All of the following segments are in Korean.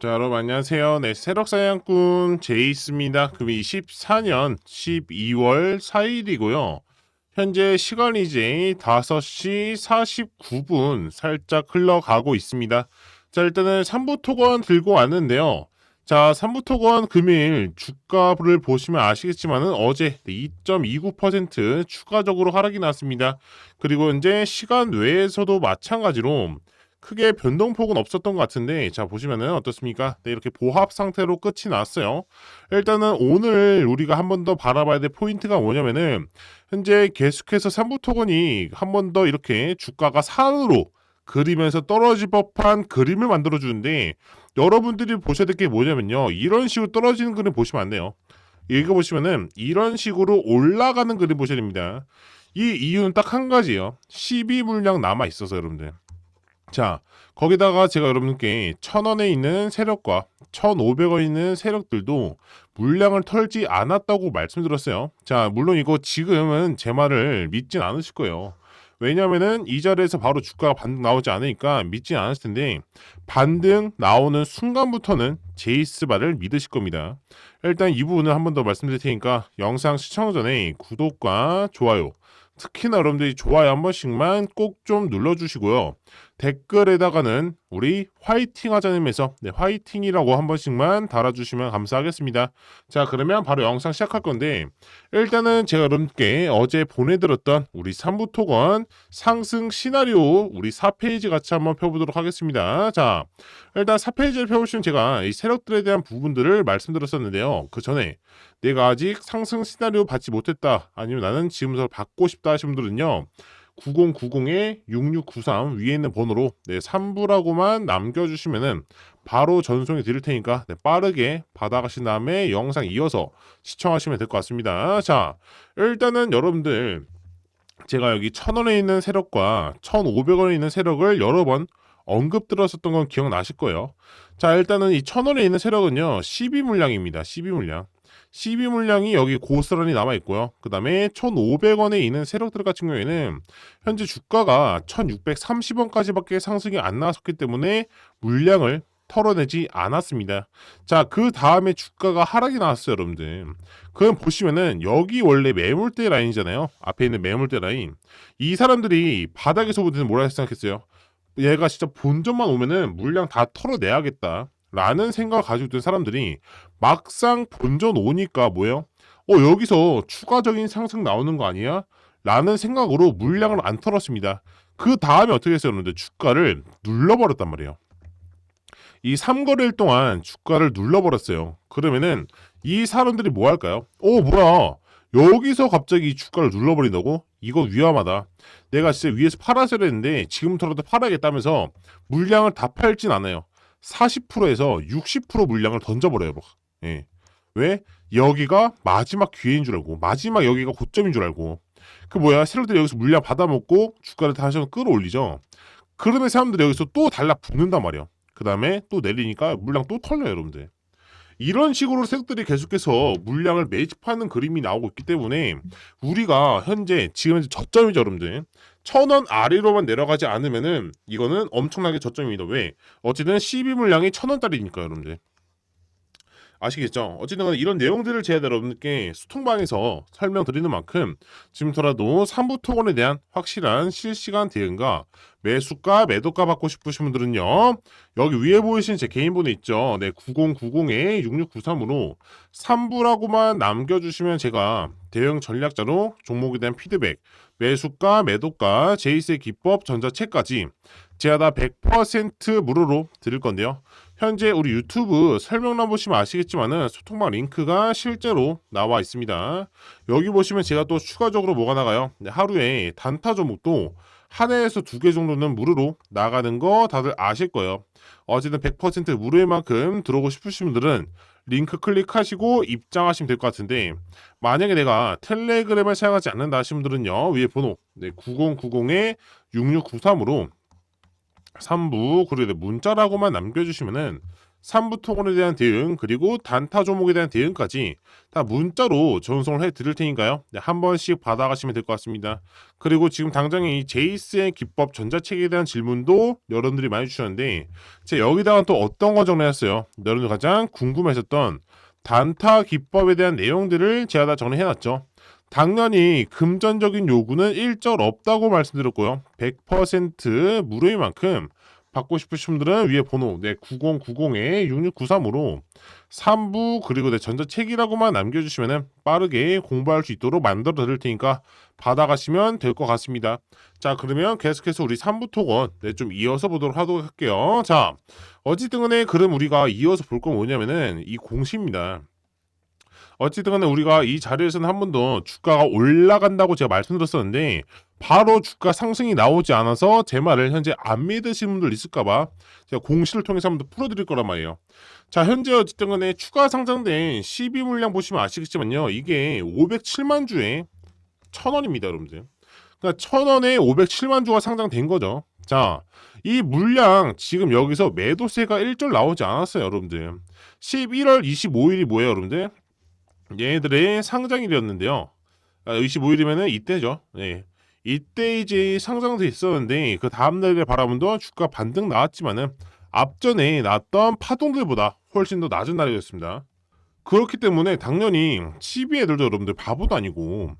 자, 여러분 안녕하세요. 네, 새록사냥꾼 제이스입니다. 금이 24년 12월 4일이고요. 현재 시간이 이제 5시 49분 살짝 흘러가고 있습니다. 자, 일단은 3부 토건 들고 왔는데요. 자, 3부 토건 금일 주가를 보시면 아시겠지만은 어제 2.29% 추가적으로 하락이 났습니다. 그리고 이제 시간 외에서도 마찬가지로 크게 변동폭은 없었던 것 같은데 자 보시면은 어떻습니까? 네, 이렇게 보합 상태로 끝이 났어요. 일단은 오늘 우리가 한 번 더 바라봐야 될 포인트가 뭐냐면은 현재 계속해서 삼부 토건이 한 번 더 이렇게 주가가 산으로 그리면서 떨어질 법한 그림을 만들어 주는데 여러분들이 보셔야 될 게 뭐냐면요 이런 식으로 떨어지는 그림 보시면 안 돼요. 이거 보시면은 이런 식으로 올라가는 그림 보셔야 됩니다. 이 이유는 딱 한 가지예요. 12 물량 남아 있어서 여러분들. 자, 거기다가 제가 여러분께 1000원에 있는 세력과 1500원에 있는 세력들도 물량을 털지 않았다고 말씀드렸어요. 자, 물론 이거 지금은 제 말을 믿진 않으실 거예요. 왜냐면은 이 자리에서 바로 주가가 반등 나오지 않으니까 믿진 않았을 텐데 반등 나오는 순간부터는 제이스바를 믿으실 겁니다. 일단 이 부분을 한번 더 말씀드릴 테니까 영상 시청 전에 구독과 좋아요 특히나 여러분들이 좋아요 한 번씩만 꼭 좀 눌러주시고요. 댓글에다가는 우리 화이팅 하자님에서 네, 화이팅이라고 한 번씩만 달아주시면 감사하겠습니다. 자 그러면 바로 영상 시작할 건데 일단은 제가 여러분께 어제 보내드렸던 우리 3부 토건 상승 시나리오 우리 4페이지 같이 한번 펴보도록 하겠습니다. 자 일단 4페이지를 펴보시면 제가 이 세력들에 대한 부분들을 말씀드렸었는데요. 그 전에 내가 아직 상승 시나리오 받지 못했다 아니면 나는 지금부터 받고 싶다 하시는 분들은요. 9090-6693 위에 있는 번호로 네, 3부라고만 남겨주시면은 바로 전송해 드릴 테니까 네, 빠르게 받아가신 다음에 영상 이어서 시청하시면 될 것 같습니다. 자, 일단은 여러분들 제가 여기 1000원에 있는 세력과 1500원에 있는 세력을 여러 번 언급 들었었던 건 기억나실 거예요. 자, 일단은 이 1000원에 있는 세력은요, 12물량입니다. 12물량. 12 물량이 여기 고스란히 남아 있고요. 그 다음에 1,500원에 있는 세력들 같은 경우에는 현재 주가가 1,630원까지밖에 상승이 안 나왔었기 때문에 물량을 털어내지 않았습니다. 자, 그 다음에 주가가 하락이 나왔어요, 여러분들. 그럼 보시면은 여기 원래 매물대 라인이잖아요. 앞에 있는 매물대 라인. 이 사람들이 바닥에서 보더니 뭐라 생각했어요? 얘가 진짜 본전만 오면은 물량 다 털어내야겠다. 라는 생각을 가지고 있던 사람들이 막상 본전 오니까 뭐예요? 어 여기서 추가적인 상승 나오는 거 아니야? 라는 생각으로 물량을 안 털었습니다. 그 다음에 어떻게? 여러분들 주가를 눌러버렸단 말이에요. 이 3거래일 동안 주가를 눌러버렸어요. 그러면은 이 사람들이 뭐 할까요? 어 뭐야 여기서 갑자기 주가를 눌러버린다고? 이거 위험하다. 내가 진짜 위에서 팔았어야 되는데 지금부터라도 팔아야겠다면서 물량을 다 팔진 않아요. 40%에서 60% 물량을 던져버려요. 막. 예. 왜? 여기가 마지막 기회인 줄 알고 마지막 여기가 고점인 줄 알고 그 뭐야 세력들이 여기서 물량 받아먹고 주가를 다시 한번 끌어올리죠. 그러면 사람들이 여기서 또 달라붙는단 말이야. 그 다음에 또 내리니까 물량 또 털려요 여러분들. 이런 식으로 세력들이 계속해서 물량을 매집하는 그림이 나오고 있기 때문에 우리가 현재 지금 현재 저점이죠 여러분들 천 원 아래로만 내려가지 않으면은 이거는 엄청나게 저점입니다. 왜? 어쨌든 12물량이 천 원짜리니까 여러분들 아시겠죠? 어쨌든 이런 내용들을 제가 여러분께 수통방에서 설명드리는 만큼 지금부터라도 3부 토건에 대한 확실한 실시간 대응과 매수가, 매도가 받고 싶으신 분들은요. 여기 위에 보이신 제 개인 번호 있죠. 네, 9090에 6693으로 3부라고만 남겨주시면 제가 대응 전략자로 종목에 대한 피드백, 매수가, 매도가, 제이스의 기법, 전자책까지 제가 다 100% 무료로 드릴 건데요. 현재 우리 유튜브 설명란 보시면 아시겠지만은 소통방 링크가 실제로 나와 있습니다. 여기 보시면 제가 또 추가적으로 뭐가 나가요? 네, 하루에 단타 종목도 한 해에서 두 개 정도는 무료로 나가는 거 다들 아실 거예요. 어쨌든 100% 무료인 만큼 들어오고 싶으신 분들은 링크 클릭하시고 입장하시면 될 것 같은데 만약에 내가 텔레그램을 사용하지 않는다 하시는 분들은요 위에 번호 네, 9090에 6693으로 3부 그리고 문자라고만 남겨주시면은 3부 토건에 대한 대응 그리고 단타 종목에 대한 대응까지 다 문자로 전송을 해드릴 테니까요. 네, 한 번씩 받아가시면 될 것 같습니다. 그리고 지금 당장에 이 제이스의 기법 전자책에 대한 질문도 여러분들이 많이 주셨는데 제가 여기다가 또 어떤 거 정리했어요. 여러분들 가장 궁금했었던 단타 기법에 대한 내용들을 제가 다 정리해놨죠. 당연히 금전적인 요구는 일절 없다고 말씀드렸고요. 100% 무료인 만큼 받고 싶으신 분들은 위에 번호 네 9090에 6693으로 3부 그리고 내 전자책이라고만 남겨주시면 빠르게 공부할 수 있도록 만들어 드릴 테니까 받아가시면 될 것 같습니다. 자 그러면 계속해서 우리 3부 토건 네, 좀 이어서 보도록 하도록 할게요. 자 어찌든 간에 그럼 우리가 이어서 볼 건 뭐냐면은 이 공시입니다. 어찌든 간에 우리가 이 자리에서는 한 번도 주가가 올라간다고 제가 말씀드렸었는데 바로 주가 상승이 나오지 않아서 제 말을 현재 안 믿으시는 분들 있을까봐 제가 공시를 통해서 한번 더 풀어드릴 거란 말이에요. 자 현재 어쨌든 간에 추가 상장된 12 물량 보시면 아시겠지만요. 이게 507만 주에 1000원입니다 여러분들. 그러니까 1000원에 507만 주가 상장된 거죠. 자, 이 물량 지금 여기서 매도세가 1절 나오지 않았어요, 여러분들. 11월 25일이 뭐예요, 여러분들? 얘네들의 상장일이었는데요. 아, 25일이면은 이때죠. 네. 이때 이제 상장돼 있었는데 그 다음 날에 바라보면 주가 반등 나왔지만은 앞전에 났던 파동들보다 훨씬 더 낮은 날이었습니다. 그렇기 때문에 당연히 치비 애들도 여러분들 바보도 아니고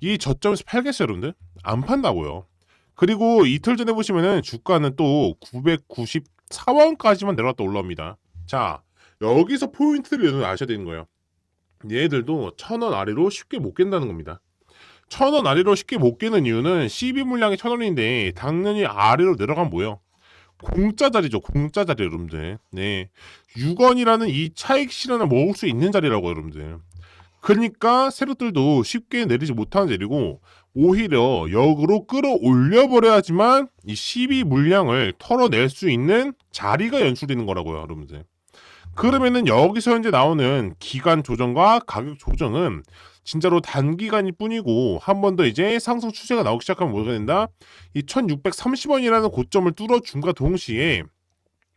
이 저점에서 팔겠어요, 여러분들? 안 판다고요. 그리고 이틀 전에 보시면은 주가는 또 994원까지만 내려갔다 올라옵니다. 자, 여기서 포인트를 아셔야 되는 거예요. 얘들도 천 원 아래로 쉽게 못 깬다는 겁니다. 천 원 아래로 쉽게 못 깨는 이유는 12 물량이 천 원인데 당연히 아래로 내려가면 뭐예요? 공짜 자리죠. 공짜 자리 여러분들. 네. 6원이라는 이 차익 실현을 먹을 수 있는 자리라고 여러분들. 그러니까 세력들도 쉽게 내리지 못하는 자리고 오히려 역으로 끌어올려 버려야지만 이 12 물량을 털어낼 수 있는 자리가 연출되는 거라고요, 여러분들. 그러면은 여기서 현재 나오는 기간 조정과 가격 조정은 진짜로 단기간일 뿐이고 한 번 더 이제 상승 추세가 나오기 시작하면 뭐가 된다? 이 1630원이라는 고점을 뚫어준과 동시에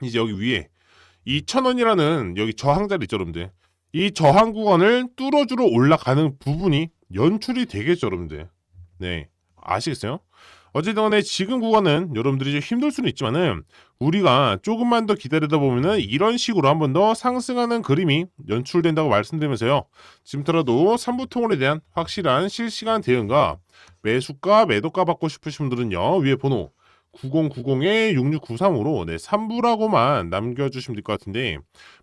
이제 여기 위에 2000원이라는 여기 저항 자리 있죠, 여러분들. 이 저항 구간을 뚫어주러 올라가는 부분이 연출이 되겠죠, 여러분들. 네. 아시겠어요? 어쨌든 간에 지금 구간은 여러분들이 좀 힘들 수는 있지만은 우리가 조금만 더 기다리다 보면은 이런 식으로 한 번 더 상승하는 그림이 연출된다고 말씀드리면서요. 지금부터라도 3부 통원에 대한 확실한 실시간 대응과 매수가, 매도가 받고 싶으신 분들은요. 위에 번호 9090에 6693으로 네, 3부라고만 남겨주시면 될 것 같은데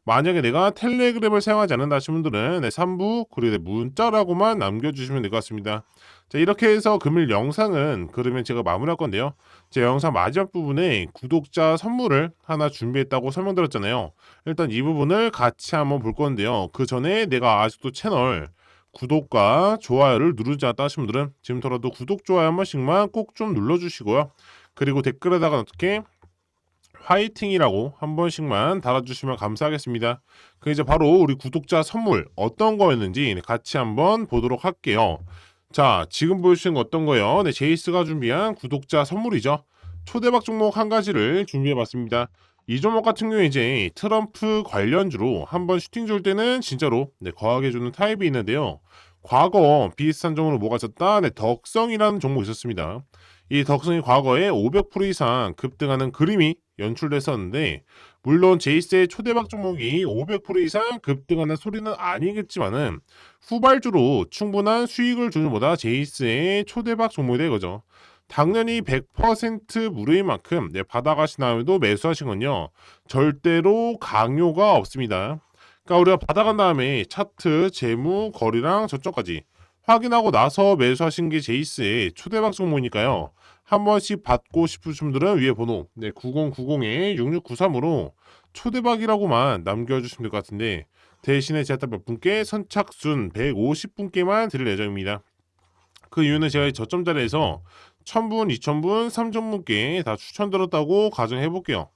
만약에 내가 텔레그램을 사용하지 않는다 하시는 분들은 네, 3부 그리고 네, 문자라고만 남겨주시면 될 것 같습니다. 자 이렇게 해서 금일 영상은 그러면 제가 마무리할 건데요. 제 영상 마지막 부분에 구독자 선물을 하나 준비했다고 설명드렸잖아요. 일단 이 부분을 같이 한번 볼 건데요. 그 전에 내가 아직도 채널 구독과 좋아요를 누르지 않았다 하시는 분들은 지금부터라도 구독, 좋아요 한 번씩만 꼭 좀 눌러주시고요. 그리고 댓글에다가 어떻게 화이팅이라고 한 번씩만 달아주시면 감사하겠습니다. 그 이제 바로 우리 구독자 선물 어떤 거였는지 같이 한번 보도록 할게요. 자, 지금 보여주신 거 어떤 거요? 네, 제이스가 준비한 구독자 선물이죠. 초대박 종목 한 가지를 준비해봤습니다. 이 종목 같은 경우에 이제 트럼프 관련주로 한번 슈팅 줄 때는 진짜로 네, 거하게 주는 타입이 있는데요. 과거 비슷한 종목으로 뭐가 있었다? 네, 덕성이라는 종목이 있었습니다. 이 덕성이 과거에 500% 이상 급등하는 그림이 연출됐었는데 물론 제이스의 초대박 종목이 500% 이상 급등하는 소리는 아니겠지만은 후발주로 충분한 수익을 주는 보다 제이스의 초대박 종목이 된 거죠. 당연히 100% 무료인 만큼 네, 받아가시나도 매수하신 건요. 절대로 강요가 없습니다. 그러니까 우리가 받아간 다음에 차트, 재무, 거리랑 저점까지 확인하고 나서 매수하신 게 제이스의 초대박 종목이니까요. 한 번씩 받고 싶으신 분들은 위에 번호 네, 9090에 6693으로 초대박이라고만 남겨주시면 될 것 같은데 대신에 제가 몇 분께 선착순 150분께만 드릴 예정입니다. 그 이유는 제가 저점 자리에서 1000분, 2000분, 3000분께 다 추천드렸다고 가정해 볼게요.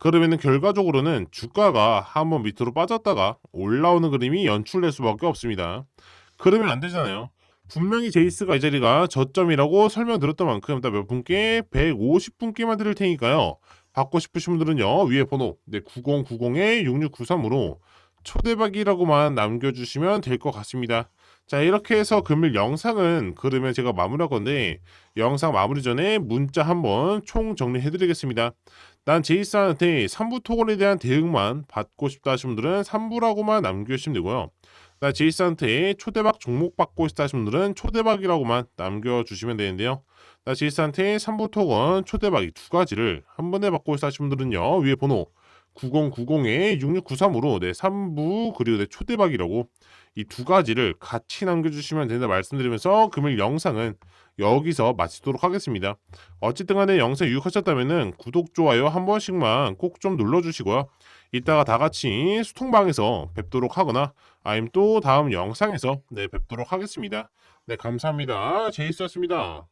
그러면은 결과적으로는 주가가 한번 밑으로 빠졌다가 올라오는 그림이 연출될 수밖에 없습니다. 그러면 안 되잖아요. 분명히 제이스가 이 자리가 저점이라고 설명드렸던 만큼 몇 분께 150분께만 드릴 테니까요. 받고 싶으신 분들은요 위에 번호 네 9090에 6693으로 초대박이라고만 남겨주시면 될 것 같습니다. 자 이렇게 해서 금일 영상은 그러면 제가 마무리할 건데 영상 마무리 전에 문자 한번 총 정리해드리겠습니다. 난 제이스한테 3부 토건에 대한 대응만 받고 싶다 하시는 분들은 3부라고만 남겨주시면 되고요. 나 제이스한테 초대박 종목 받고 싶다 하시는 분들은 초대박이라고만 남겨주시면 되는데요. 나 제이스한테 3부 토건 초대박이 두 가지를 한 번에 받고 싶다 하시는 분들은요. 위에 번호 9090에 6693으로 네 3부 그리고 네 초대박이라고 이 두 가지를 같이 남겨주시면 된다 말씀드리면서 금일 영상은 여기서 마치도록 하겠습니다. 어쨌든 간에 영상 유익하셨다면 구독, 좋아요 한 번씩만 꼭 좀 눌러주시고요. 이따가 다 같이 수통방에서 뵙도록 하거나 아니면 또 다음 영상에서 네 뵙도록 하겠습니다. 네 감사합니다. 제이스였습니다.